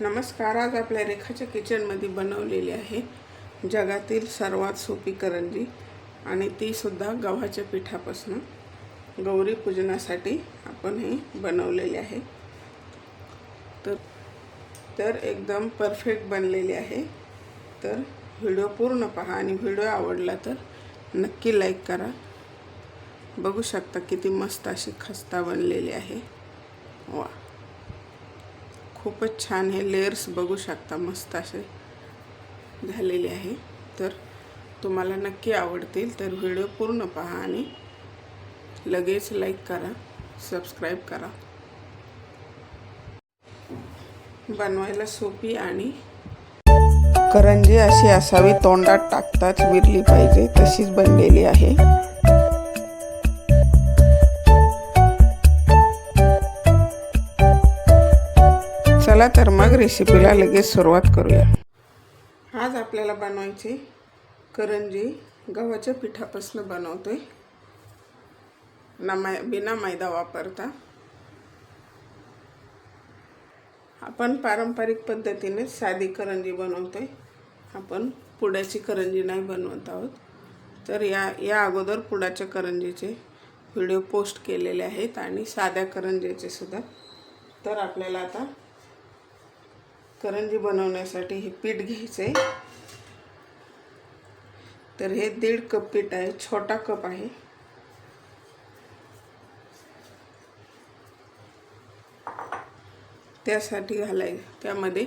नमस्कार आज आपल्या रेखाच्या किचनमध्ये बनवलेली आहे जगातील सर्वात सोपी करंजी आणि तीसुद्धा गव्हाच्या पिठापासून. गौरी पूजनासाठी आपण हे बनवलेले आहे. तर तर एकदम परफेक्ट बनलेली आहे. तर व्हिडिओ पूर्ण पहा आणि व्हिडिओ आवडला तर नक्की लाईक करा. बघू शकता किती मस्त अशी खस्ता बनलेली आहे. वा. खूपच छान हे लेअर्स बघू शकता मस्त असे झालेले आहे. तर तुम्हाला नक्की आवडतील तर व्हिडिओ पूर्ण पहा आणि लगेच लाईक करा सबस्क्राईब करा. बनवायला सोपी आणि करंजी अशी असावी तोंडात टाकताच विरली पाहिजे तशीच बनलेली आहे. चला तर मग रेसिपीला लगेच सुरुवात करूया. आज आपल्याला बनवायची करंजी. गव्हाच्या पिठापासून बनवतोय. ना मै बिना मैदा वापरता. आपण पारंपरिक पद्धतीने साधी करंजी बनवतोय. आपण पुड्याची करंजी नाही बनवत आहोत. तर या या अगोदर पुडाच्या करंजीचे व्हिडिओ पोस्ट केलेले आहेत आणि साध्या करंजीचे सुद्धा. तर आपल्याला आता करंजी बनवण्यासाठी हे पीठ घ्यायचं. आहे तर हे दीड कप पीठ आहे छोटा कप आहे. त्यासाठी घालाय त्यामध्ये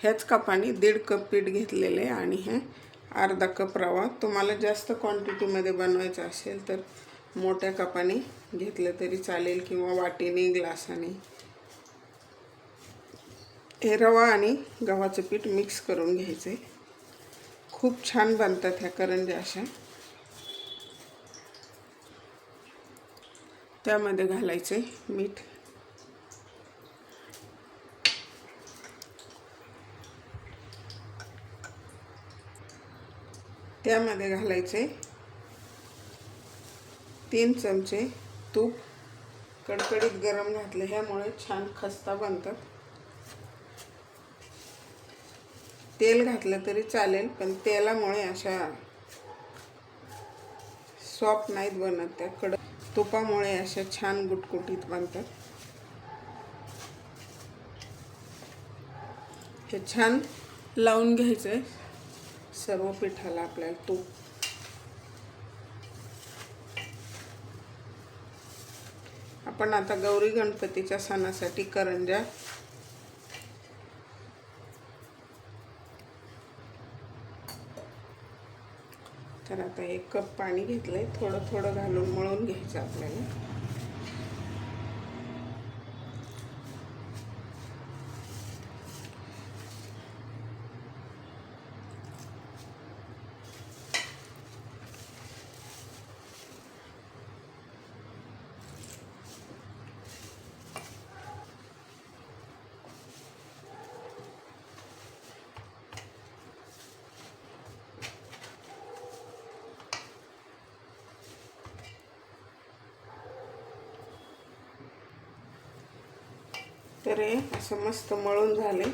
ह्याच कपाने दीड कप पीठ घेतलेलं आहे आणि हे अर्धा कप रवा. तुम्हाला जास्त क्वांटिटीमध्ये बनवायचं असेल तर मोठ्या कपाने घेतलं तरी चालेल किंवा वाटीने ग्लासाने. हे रवा आणि गव्हाचं पीठ मिक्स करून घ्यायचं आहे खूप छान बनतात ह्या करंज्या अशा. त्यामध्ये घालायचे मीठ. त्यामध्ये घालायचे तीन चमचे तूप. कडकडीत गरम घातले ह्यामुळे छान खस्ता बनतात. तेल घातलं तरी चालेल पण तेलामुळे अशा सॉफ्ट नाहीत बनत त्या कडक तुपामुळे अशा छान गुटगुटीत बनतात. हे छान लावून घ्यायचं आहे सर्व पिठाला आपल्याला तूप. आपण आता गौरी गणपतीच्या सणासाठी करंजा तर आता एक कप पाणी घेतलं आहे थोडं थोडं घालून मळून घ्यायचं आपल्याला. तर हे असं मस्त मळून झाले.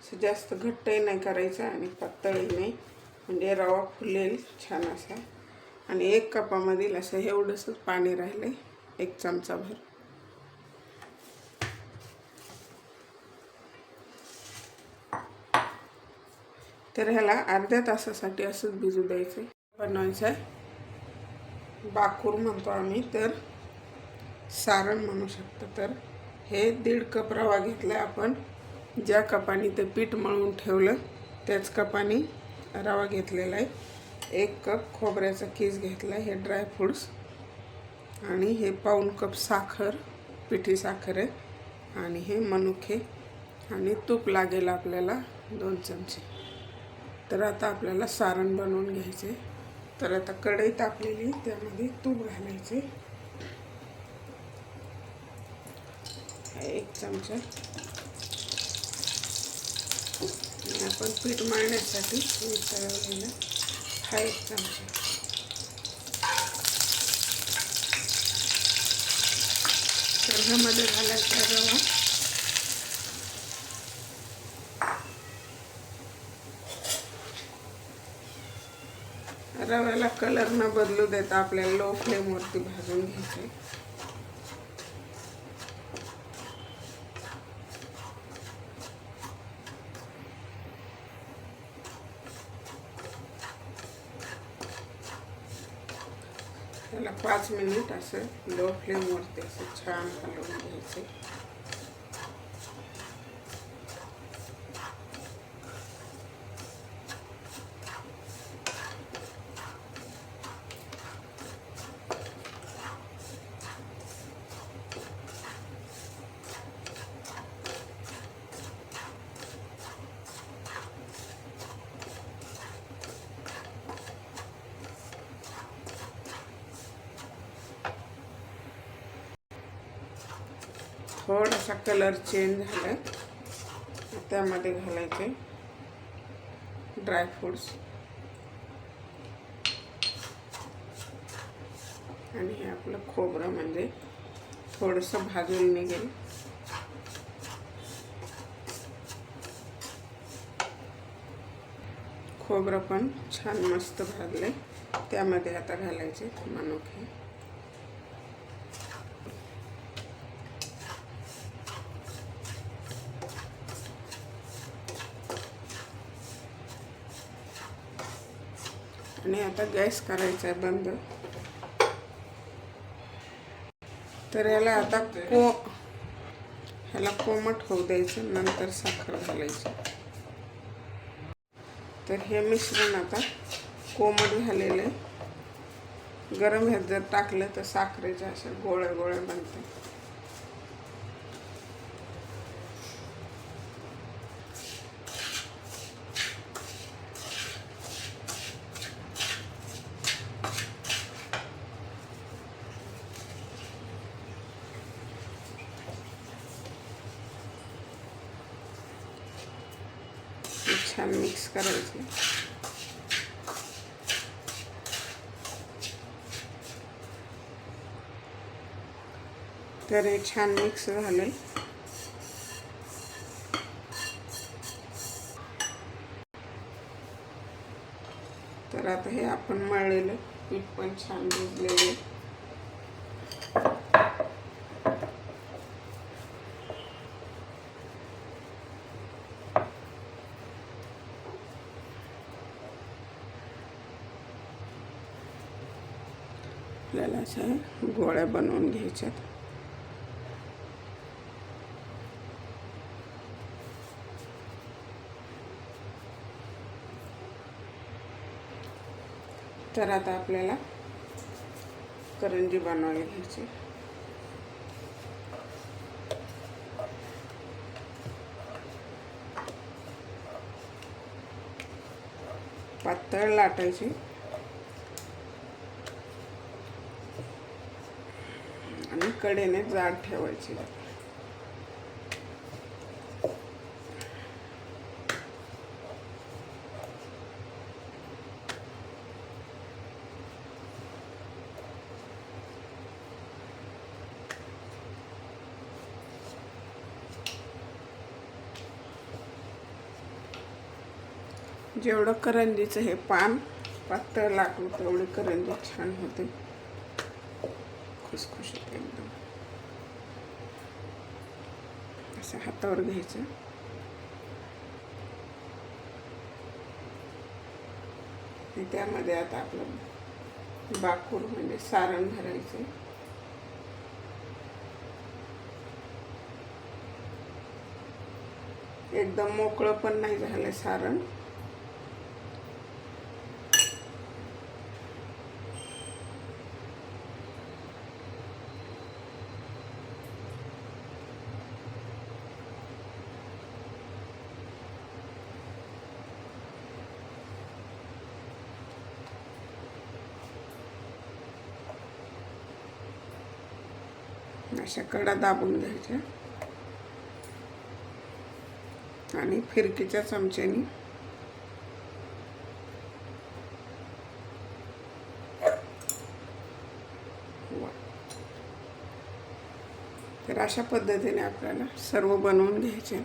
असं जास्त घट्टही नाही करायचं आणि पातळही नाही. म्हणजे रवा फुलेल छान असा. आणि एक कपामधील असं एवढंसंच पाणी राहिलं आहे एक चमचाभर तर ह्याला अर्ध्या तासासाठी असंच भिजू द्यायचं बनवायचं आहे बाकूर म्हणतो आम्ही तर सारण म्हणू शकतो तर. हे दीड कप रवा घेतला आपण. ज्या कपाने ते पीठ मळून ठेवलं त्याच कपाने रवा घेतलेला आहे. एक कप खोबऱ्याचा कीस घेतला आहे हे ड्रायफ्रूट्स आणि हे पाऊण कप साखर पिठी साखर आहे. आणि हे मनुखे आणि तूप लागेल आपल्याला दोन चमचे. तर आता आपल्याला सारण बनवून घ्यायचे तर आता कढई तापलेली त्यामध्ये तूप घालायचे एक चमचा. आपण पीठ मारण्यासाठी मिसळलेला हा एक चमचा. तर ह्यामध्ये घालायचा रवा. रव्याला कलर न बदलू देता आपल्याला लो फ्लेमवरती भाजून घ्यायचे पाच मिनिट असं लो फ्लेमवरती असं छान हलवून घ्यायचे. थोडासा कलर चेंज झालाय त्यामध्ये घालायचे ड्रायफ्रूट्स आणि हे आपलं खोबरं म्हणजे थोडंसं भाजून निघेल. खोबरं पण छान मस्त भाजले त्यामध्ये आता घालायचे मनुके. आणि आता गॅस करायचा आहे बंद. तर याला आता को ह्याला कोमट होऊ द्यायचं नंतर साखर घालायची. तर हे मिश्रण आता कोमट झालेलं आहे. गरम ह्यात जर टाकलं तर साखरेच्या अशा गोळ्या गोळ्या बनतात हे छान मिक्स करायचे तर हे छान मिक्स झालं तर आता हे आपण मळलेलं पीठ पण छान भिजलेलं आपल्याला अशा गोळ्या बनवून घ्यायच्यात. तर आता आपल्याला करंजी बनवायला घ्यायची. पातळ लाटायची. आणि कडेने जाड ठेवायची. जेवढं करंजीचं हे पान पातळ लागलं तेवढी करंजी छान होते. खुसखुशीत एकदम. असं हातावर घ्यायचं. त्यामध्ये आता आपलं बाकूर म्हणजे सारण भरायचं एकदम मोकळं पण नाही झालं सारण. अशा कडा दाबून घ्यायच्या आणि फिरकीच्या चमच्यानी तर अशा पद्धतीने आपल्याला सर्व बनवून घ्यायचे.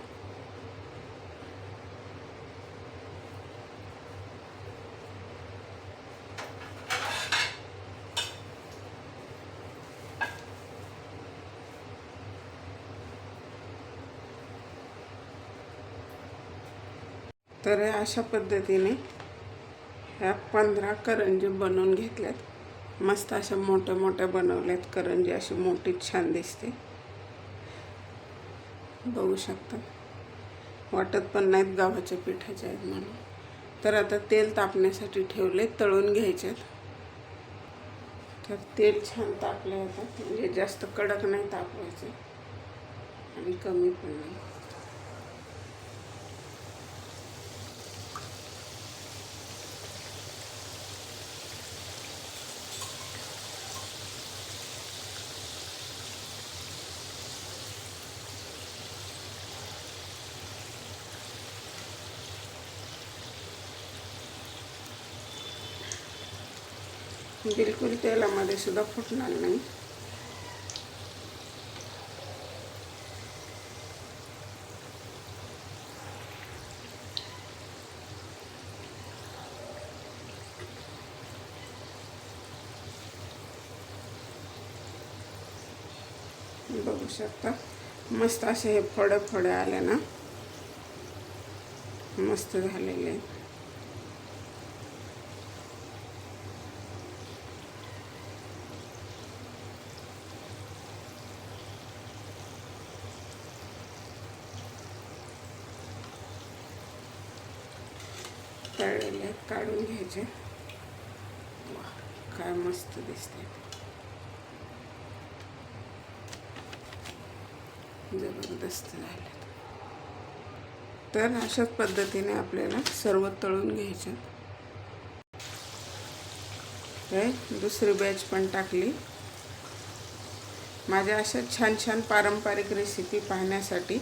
तर हे अशा पद्धतीने ह्या पंधरा करंजी बनवून घेतल्यात. मस्त अशा मोठ्या मोठ्या बनवल्यात. करंजी अशी मोठी छान दिसते. बघू शकता. वाटत पण नाहीत गव्हाच्या पिठाच्या आहेत म्हणून. तर आता तेल तापण्यासाठी ठेवले तळून घ्यायच्यात तर तेल छान तापले होतं म्हणजे जास्त कडक नाही तापवायचे. आणि कमी पण नाही. बिलकुल तेलामध्ये सुद्धा फुटणार नाही. बघू शकता. मस्त असे हे फळे फळे आले ना. मस्त झालेले. तळलेले आहेत, काढून घ्यायचे. वा काय मस्त दिसते जबरदस्त झाले तर अशाच पद्धतीने आपल्याला सर्व तळून घ्यायचे. हे दुसरी बॅच पण टाकली. माझ्या अशा छान छान पारंपरिक रेसिपी पाहण्यासाठी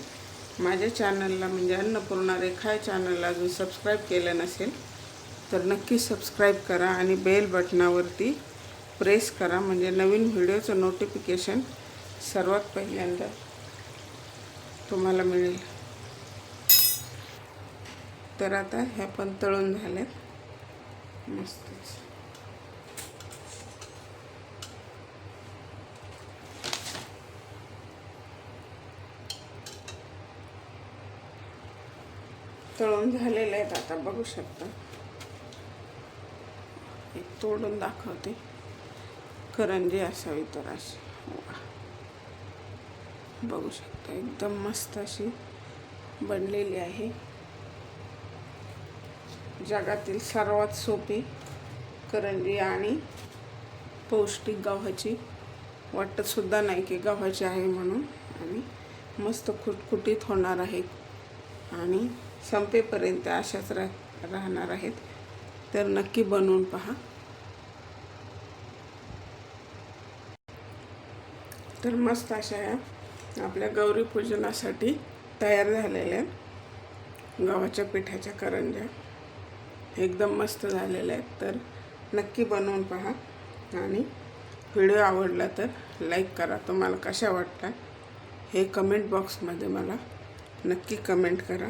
माझ्या चॅनलला म्हणजे अन्नपूर्णा रेखा या चॅनलला अजून सबस्क्राईब केलं नसेल तर नक्की सबस्क्राईब करा आणि बेल बटनावरती प्रेस करा. म्हणजे नवीन व्हिडिओचं नोटिफिकेशन सर्वात पहिल्यांदा तुम्हाला मिळेल. तर आता ह्या पण तळून झाल्यात. मस्तच. तळून झालेले आहेत आता बघू शकता. एक तोडून दाखवते. करंजी असावी तर अशी. बघू शकता एकदम मस्त अशी बनलेली आहे. जगातील सर्वात सोपी करंजी आणि पौष्टिक गव्हाची. वाटत सुद्धा नाही की गव्हाची आहे म्हणून. आणि मस्त खुटखुटीत होणार आहे. आणि संपेपर्यंत अशाच रा राहणार आहेत. तर नक्की बनवून पहा. तर मस्त अशा ह्या आपल्या गौरी पूजनासाठी तयार झालेल्या गव्हाच्या पिठाच्या करंज्या एकदम मस्त झालेल्या आहेत. तर नक्की बनवून पहा. आणि व्हिडिओ आवडला तर लाईक करा. तुम्हाला कशा वाटतात हे कमेंट बॉक्समध्ये मला नक्की कमेंट करा.